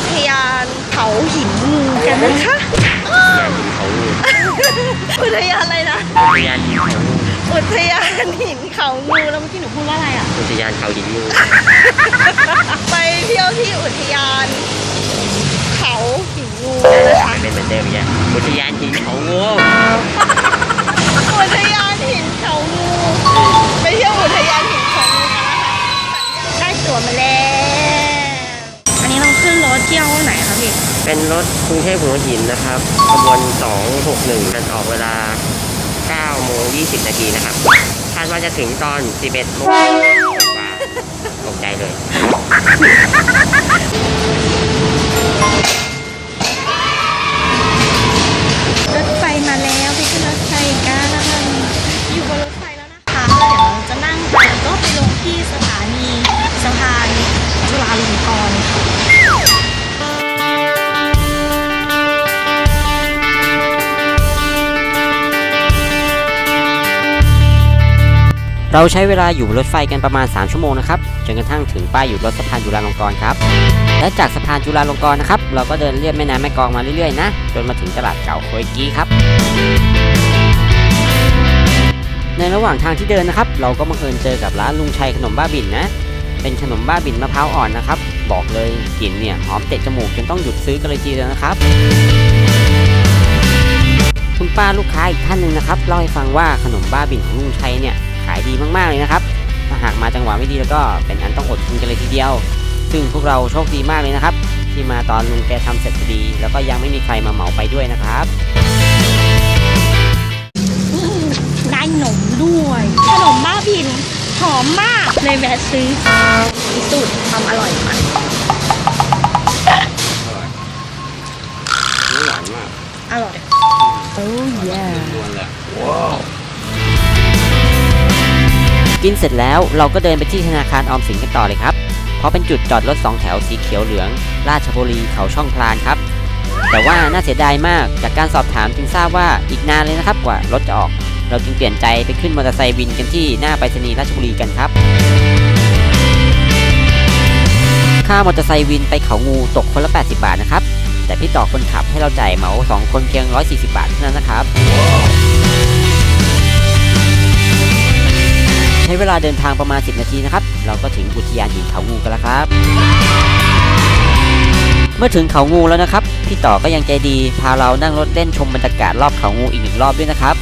ที่อุทยานเขาหินงูกันนะคะยานหินเขางูอุทยานอะไรนะ อุทยานหินเขางูอุทยานหินเขางูแล้วเมื่อกี้หนูพูดว่าอะไรอะ อุทยานเขาหินงู ไปเที่ยวที่อุทยาน เขาหินงูกันนะคะไม่เป็นเหมือนเดิม รุงเทพหัวหินนะครับขบวน 261มันออกเวลา9โมง20 นาทีนะครับ คาดว่าจะถึงตอน 11โมงกว่าตกใจเลยรถไฟมาแล้วไปขึ้นรถไฟกันอยู่บนรถไฟแล้วนะคะเดี๋ยวเราจะนั่งไปแล้วก็ไปลงที่สถานีสะพานจุฬาลงกรณ์ เราใช้เวลาอยู่รถไฟกันประมาณ 3 ชั่วโมงนะครับจนกระทั่งถึงป้ายอยู่รถสะพานจุฬาลงกรณ์ครับ และจากสะพานจุฬาลงกรณ์นะครับ เราก็เดินเลียบแม่น้ำแม่กองมาเรื่อยๆนะจนมาถึงตลาดเก่าโคยกี้ครับ ในระหว่างทางที่เดินนะครับ เราก็บังเอิญเจอกับร้านลุงชัยขนมบ้าบินนะ เป็นขนมบ้าบินมะพร้าวอ่อนนะครับ บอกเลยกลิ่นเนี่ยหอมเตะจมูกจนต้องหยุดซื้อกันเลยทีเดียวนะครับคุณป้าลูกค้าอีกท่านหนึ่งนะครับเล่าให้ฟังว่าขนมบ้าบินของลุงชัยเนี่ย ขายดีมากๆเลยนะครับถ้าหากมาจังหวะไม่ดีแล้วก็เป็นอันต้องอดกินกันเลยทีเดียว ซึ่งพวกเราโชคดีมากเลยนะครับ ที่มาตอนลุงแกทำเสร็จพอดี แล้วก็ยังไม่มีใครมาเหมาไปด้วยนะครับได้ขนมด้วย ขนมบ้าบินหอมมากเลยแวะซื้อพิสูจน์ความอร่อยมันไม่หวานมากอร่อยโอ้ยนวลเลย กินเสร็จแล้วเราก็เดินไปที่ธนาคารออมสินกันต่อเลยครับ เพราะเป็นจุดจอดรถ 2 แถวสีเขียวเหลือง ราชบุรีเขาช่องพลานครับ แต่ว่าน่าเสียดายมากจากการสอบถามจึงทราบว่าอีกนานเลยนะครับกว่ารถจะออก เราจึงเปลี่ยนใจไปขึ้นมอเตอร์ไซค์วินกันที่หน้าไปรษณีย์ราชบุรีกันครับ ค่ามอเตอร์ไซค์วินไปเขางูตกคนละ 80 บาทนะครับ แต่พี่ต่อคนขับให้เราจ่ายเหมา 2 คนเพียง 140 บาทเท่านั้นนะครับ ช้เวลาเดินทางประมาณ 10 นาทีนะครับ เราก็ถึงอุทยานหินเขางูกันแล้วครับ เมื่อถึงเขางูแล้วนะครับ พี่ต่อก็ยังใจดี พาเรานั่งรถเล่นชมบรรยากาศรอบเขางูอีกหนึ่งรอบด้วยนะครับ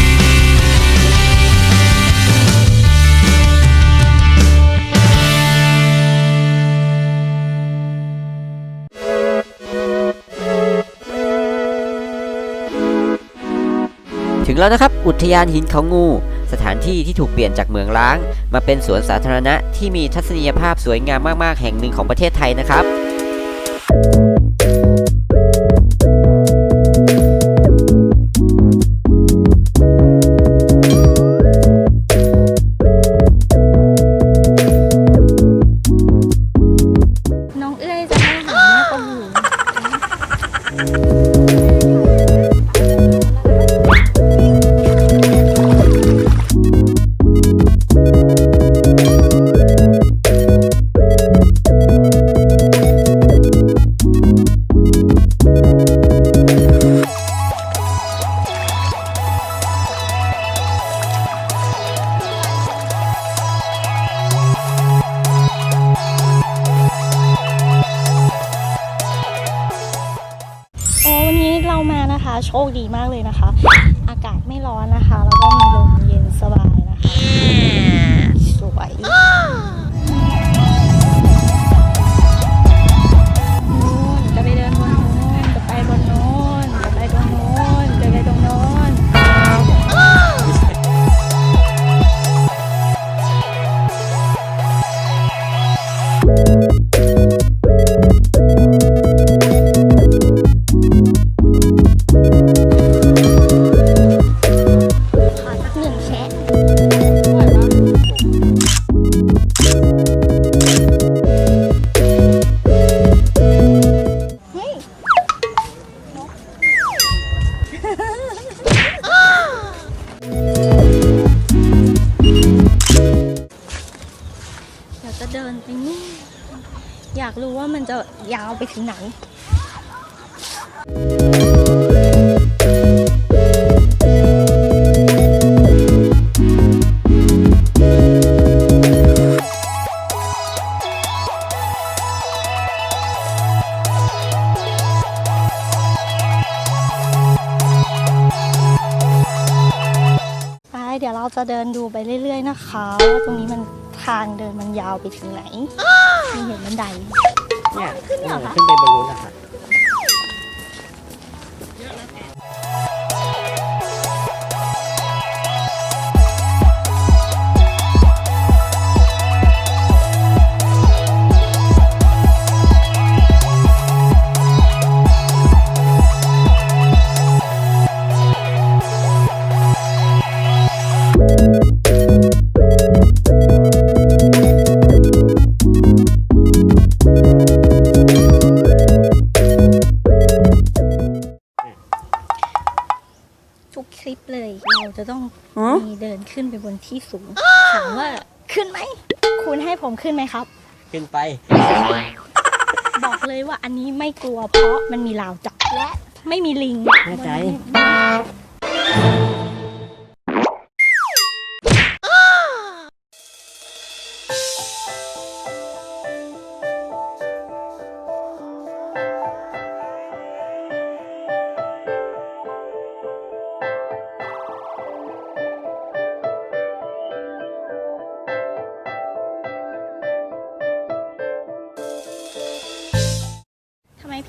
ถึงแล้วนะครับ อุทยานหินเขางู สถานที่ที่ถูกเปลี่ยนจากเมืองร้าง มาเป็นสวนสาธารณะที่มีทัศนียภาพสวยงามมากๆ แห่งหนึ่งของประเทศไทยนะครับ โชคดีมากเลยนะคะ อากาศไม่ร้อนนะคะ แล้วก็มีลมเย็นสบายนะคะ เดี๋ยวจะเดินไปนี่ อยากรู้ว่ามันจะยาวไปถึงไหน เรื่อยๆนะคะว่าตรงนี้มันทางเดินมันยาวไปถึงไหนมีเห็นบันได เนี่ยขึ้นเหรอคะ ขึ้นไปบนนู้นนะคะ เลยเราจะต้องมีเดินขึ้นไปบนที่สูง ถามว่าขึ้นไหม คุณให้ผมขึ้นไหมครับ ขึ้นไป บอกเลยว่าอันนี้ไม่กลัวเพราะมันมีราวจับและไม่มีลิง แน่ใจท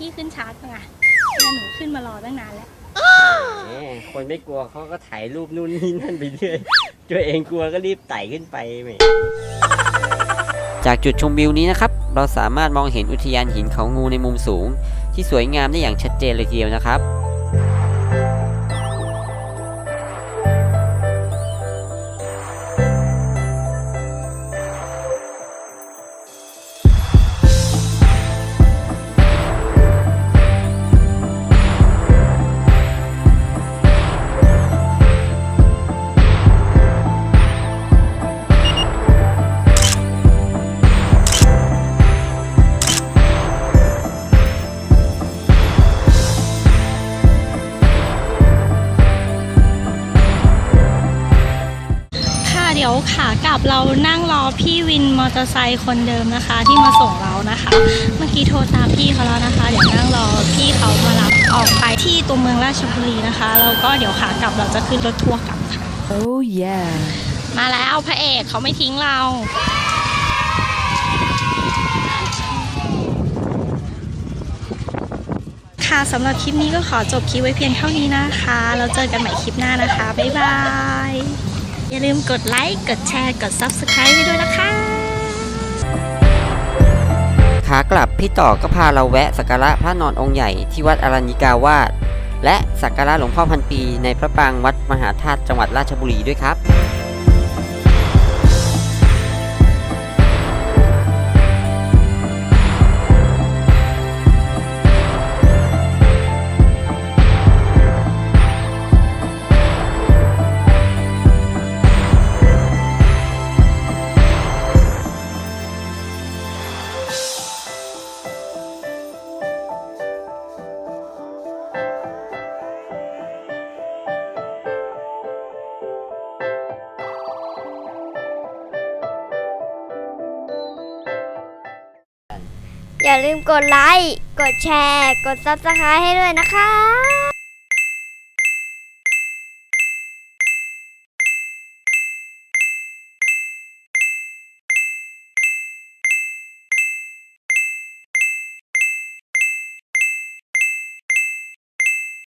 พี่ขึ้นช้าจังอะเนี่ยหนูขึ้นมารอตั้งนานแล้ว แหมคนไม่กลัวเขาก็ถ่ายรูปนู่นนี่นั่นไปเรื่อยตัวเองกลัวก็รีบไต่ขึ้นไปแหม จากจุดชมวิวนี้นะครับ เราสามารถมองเห็นอุทยานหินเขางูในมุมสูง ที่สวยงามได้อย่างชัดเจนเลยทีเดียวนะครับ ขากลับเรานั่งรอพี่วินมอเตอร์ไซค์คนเดิมนะคะ ที่มาส่งเรานะคะ เมื่อกี้โทรตามพี่เขาแล้วนะคะ เดี๋ยวนั่งรอพี่เขามารับออกไปที่ตัวเมืองราชบุรีนะคะแล้วก็เดี๋ยวขากลับเราจะขึ้นรถทัวร์กลับค่ะ Oh yeah. มาแล้วพระเอกเขาไม่ทิ้งเราค่ะสำหรับคลิปนี้ก็ขอจบคลิปไว้เพียงเท่านี้นะคะ แล้วเจอกันใหม่คลิปหน้านะคะ บ๊ายบาย อย่าลืมกดไลค์ กดแชร์ กด Subscribe ให้ด้วยนะคะ ขากลับพี่ต่อก็พาเราแวะสักการะพระนอนองค์ใหญ่ที่วัดอรัญญิกาวาสและสักการะหลวงพ่อพันปีในพระปรางวัดมหาธาตุจังหวัดราชบุรีด้วยครับ ลืมกดไลค์ กดแชร์ กด Subscribe ให้ด้วยนะคะ